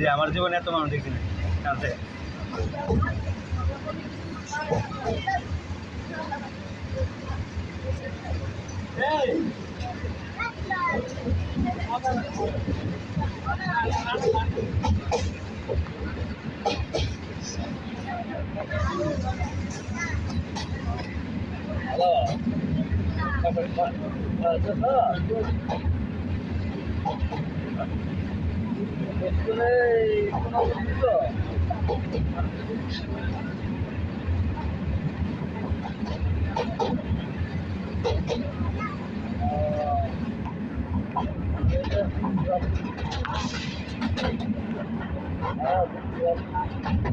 যে আমার জীবনে এত মানুষ দেখছি না Hello. Ah,